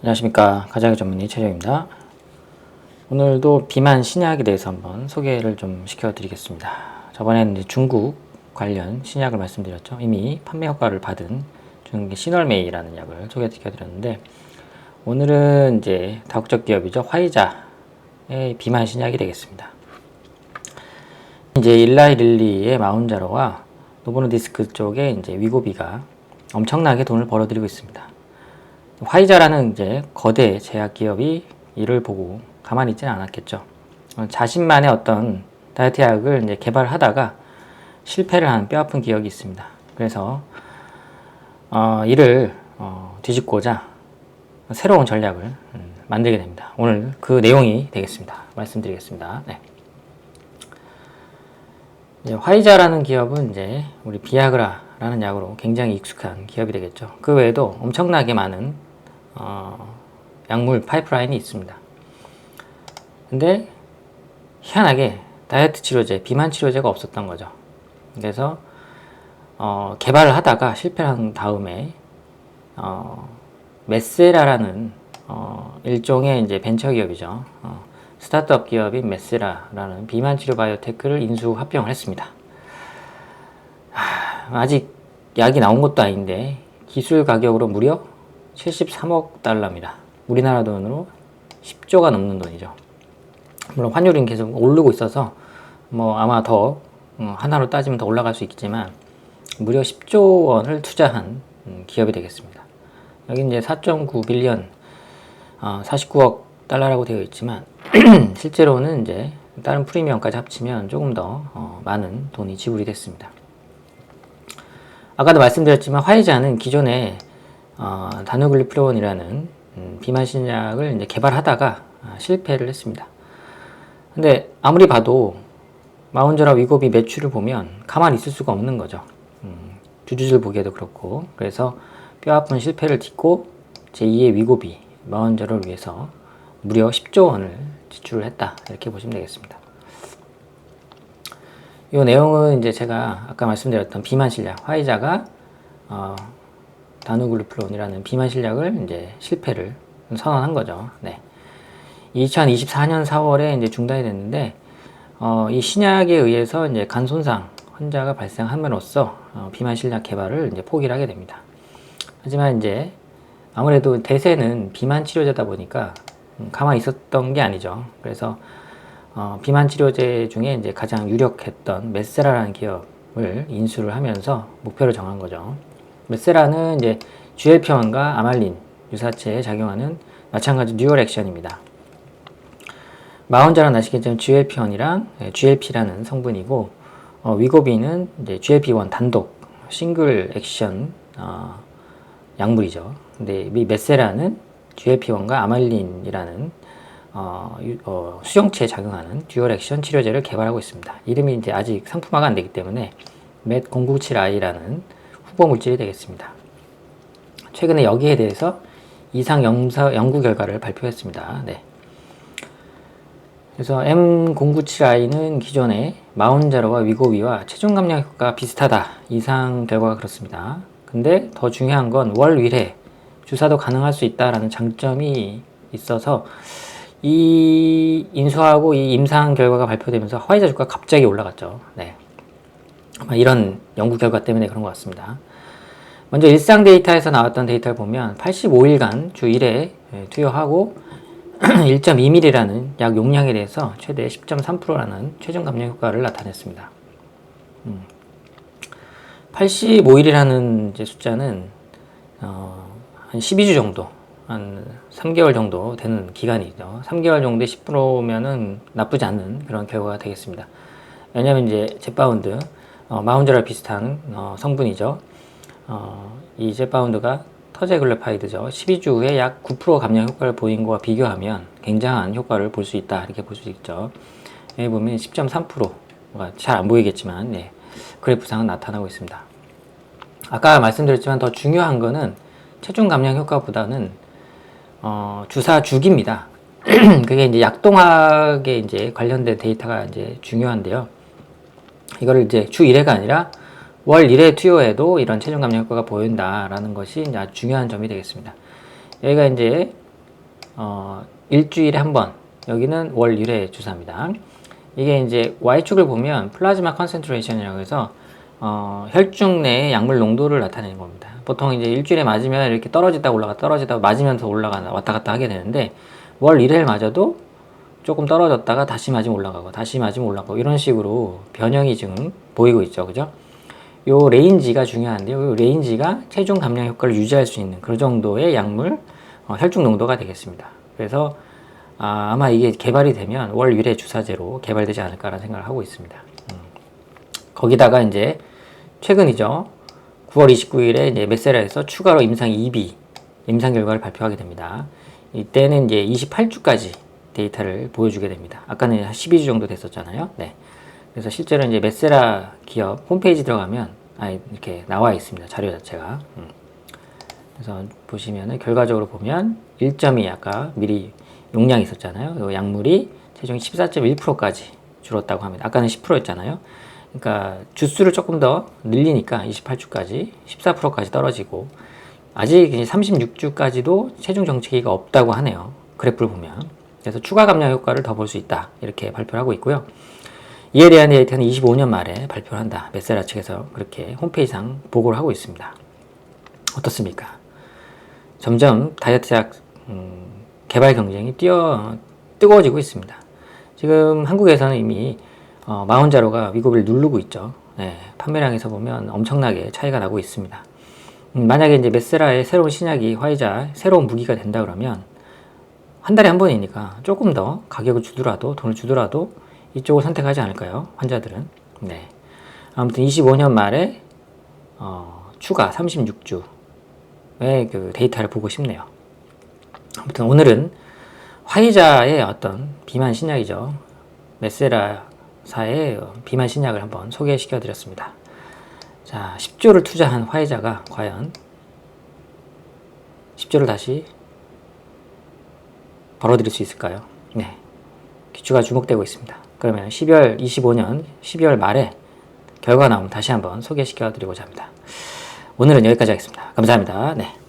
안녕하십니까 가자기 전문의 최정입니다. 오늘도 비만 신약에 대해서 한번 소개를 좀 시켜드리겠습니다. 저번에는 중국 관련 신약을 말씀드렸죠. 이미 판매 효과를 받은 중국의 시널메이라는 약을 소개시켜드렸는데 오늘은 이제 다국적 기업이죠 화이자의 비만 신약이 되겠습니다. 이제 일라이 릴리의 마운자로와 노보노디스크 쪽에 이제 위고비가 엄청나게 돈을 벌어들이고 있습니다. 화이자라는 이제 거대 제약 기업이 이를 보고 가만히 있지는 않았겠죠. 어, 자신만의 어떤 다이어트 약을 이제 개발하다가 실패를 한 뼈아픈 기억이 있습니다. 그래서 어, 이를 어, 뒤집고자 새로운 전략을 음, 만들게 됩니다. 오늘 그 내용이 되겠습니다. 말씀드리겠습니다. 네. 이제 화이자라는 기업은 이제 우리 비아그라라는 약으로 굉장히 익숙한 기업이 되겠죠. 그 외에도 엄청나게 많은 어, 약물 파이프라인이 있습니다. 근데 희한하게 다이어트 치료제, 비만 치료제가 없었던 거죠. 그래서 어, 개발을 하다가 실패한 다음에 어, 메세라라는 어, 일종의 이제 벤처 기업이죠. 어, 스타트업 기업인 메세라라는 비만 치료 바이오테크를 인수 합병을 했습니다. 하, 아직 약이 나온 것도 아닌데 기술 가격으로 무려 73억 달러입니다. 우리나라 돈으로 10조가 넘는 돈이죠. 물론 환율은 계속 오르고 있어서 뭐 아마 더 어, 하나로 따지면 더 올라갈 수 있겠지만 무려 10조 원을 투자한 음, 기업이 되겠습니다. 여기 이제 4.9 빌리언 49억 달러라고 되어 있지만 실제로는 이제 다른 프리미엄까지 합치면 조금 더 어, 많은 돈이 지불이 됐습니다. 아까도 말씀드렸지만 화이자는 기존에 어, 다누글리프론이라는 음, 비만 신약을 이제 개발하다가 아, 실패를 했습니다. 근데 아무리 봐도 마운저라 위고비 매출을 보면 가만히 있을 수가 없는 거죠. 음, 주주들 보기에도 그렇고 그래서 뼈아픈 실패를 딛고 제2의 위고비 마운저를 위해서 무려 10조 원을 지출을 했다 이렇게 보시면 되겠습니다. 이 내용은 이제 제가 아까 말씀드렸던 비만 신약 화이자가 어, 다누글루프론이라는 비만 신약을 이제 실패를 선언한 거죠. 네. 2024년 4월에 이제 중단이 됐는데 어, 이 신약에 의해서 이제 간 손상 환자가 발생함으로써 어, 비만 신약 개발을 이제 포기를 하게 됩니다. 하지만 이제 아무래도 대세는 비만 치료제다 보니까 음, 가만히 있었던 게 아니죠. 그래서 어, 비만 치료제 중에 이제 가장 유력했던 메세라라는 기업을 인수를 하면서 목표를 정한 거죠. 메세라는 이제 GLP-1과 아말린 유사체에 작용하는 마찬가지 듀얼 액션입니다. 마흔자는 아시겠지만 GLP-1이랑 GLP라는 성분이고 어, 위고비는 이제 GLP-1 단독 싱글 액션 어, 약물이죠. 근데 이 메세라는 GLP-1과 아말린이라는 어, 유, 어, 수용체에 작용하는 듀얼 액션 치료제를 개발하고 있습니다. 이름이 이제 아직 상품화가 안 되기 때문에 맷 097i라는 후보 물질이 되겠습니다. 최근에 여기에 대해서 이상 연사, 연구 결과를 발표했습니다. 네. 그래서 M097i는 기존의 마운자로와 위고비와 체중 감량 효과가 비슷하다. 이상 결과가 그렇습니다. 근데 더 중요한 건월 1회 주사도 가능할 수 있다라는 장점이 있어서 이 인수하고 이 임상 결과가 발표되면서 화이자 주가가 갑자기 올라갔죠. 네. 아마 이런 연구 결과 때문에 그런 것 같습니다. 먼저 일상 데이터에서 나왔던 데이터를 보면 85일간 주 1회 투여하고 1.2mm라는 약 용량에 대해서 최대 10.3%라는 최종 감량 효과를 나타냈습니다. 음. 85일이라는 이제 숫자는 어, 한 12주 정도, 한 3개월 정도 되는 기간이죠. 3개월 정도에 10%면은 나쁘지 않은 그런 결과가 되겠습니다. 왜냐하면 이제 제파운드, 어, 마운드랑 비슷한 어, 성분이죠. 어, 이 제 파운드가 터제글레파이드죠. 12주에 약 9% 감량 효과를 보인 것과 비교하면 굉장한 효과를 볼 수 있다. 이렇게 볼 수 있죠. 여기 보면 10.3%가 잘 안 보이겠지만 네, 그래프상은 나타나고 있습니다. 아까 말씀드렸지만 더 중요한 거는 체중 감량 효과보다는 어, 주사 주기입니다. 그게 이제 약동학에 이제 관련된 데이터가 이제 중요한데요. 이거를 이제 주 1회가 아니라 월 1회 투여에도 이런 체중 감량 효과가 보인다라는 것이 이제 아주 중요한 점이 되겠습니다. 여기가 이제 어, 일주일에 한 번, 여기는 월 1회 주사입니다. 이게 이제 Y축을 보면 플라즈마 컨센트레이션이라고 해서 어, 혈중 내의 약물 농도를 나타내는 겁니다. 보통 이제 일주일에 맞으면 이렇게 떨어지다 올라가 떨어지다 맞으면서 올라가 왔다 갔다 하게 되는데 월 1회를 맞아도 조금 떨어졌다가 다시 맞으면 올라가고 다시 맞으면 올라가고 이런 식으로 변형이 지금 보이고 있죠. 그죠? 요 레인지가 중요한데요. 요 레인지가 체중 감량 효과를 유지할 수 있는 그 정도의 약물 어, 혈중 농도가 되겠습니다. 그래서 아, 마 이게 개발이 되면 월 1회 주사제로 개발되지 않을까라는 생각을 하고 있습니다. 음. 거기다가 이제 최근이죠. 9월 29일에 이제 메세라에서 추가로 임상 2비 임상 결과를 발표하게 됩니다. 이때는 이제 28주까지 데이터를 보여주게 됩니다. 아까는 한 12주 정도 됐었잖아요. 네. 그래서 실제로 이제 메세라 기업 홈페이지 들어가면 아 이렇게 나와 있습니다. 자료 자체가. 음. 그래서 보시면은 결과적으로 보면 1.2 아까 미리 용량이 있었잖아요. 이 약물이 체중이 14.1%까지 줄었다고 합니다. 아까는 10%였잖아요. 그러니까 주수를 조금 더 늘리니까 28주까지 14%까지 떨어지고 아직 36주까지도 체중 정체기가 없다고 하네요. 그래프를 보면. 그래서 추가 감량 효과를 더 볼 수 있다. 이렇게 발표를 하고 있고요. 이에 대한 데이터는 25년 말에 발표를 한다. 메세라 측에서 그렇게 홈페이지상 보고를 하고 있습니다. 어떻습니까? 점점 다이어트 약 음, 개발 경쟁이 뛰어 뜨거워지고 있습니다. 지금 한국에서는 이미 어, 마흔자로가 위고비를 누르고 있죠. 네, 판매량에서 보면 엄청나게 차이가 나고 있습니다. 음, 만약에 이제 메세라의 새로운 신약이 화이자 새로운 무기가 된다 그러면 한 달에 한 번이니까 조금 더 가격을 주더라도 돈을 주더라도 이쪽을 선택하지 않을까요? 환자들은. 네. 아무튼 25년 말에 어, 추가 36주의 그 데이터를 보고 싶네요. 아무튼 오늘은 화이자의 어떤 비만 신약이죠. 메세라사의 비만 신약을 한번 소개시켜 드렸습니다. 자, 10조를 투자한 화이자가 과연 10조를 다시 벌어들일 수 있을까요? 네. 기추가 주목되고 있습니다. 그러면 12월 25년 12월 말에 결과 나오면 다시 한번 소개시켜 드리고자 합니다. 오늘은 여기까지 하겠습니다. 감사합니다. 네.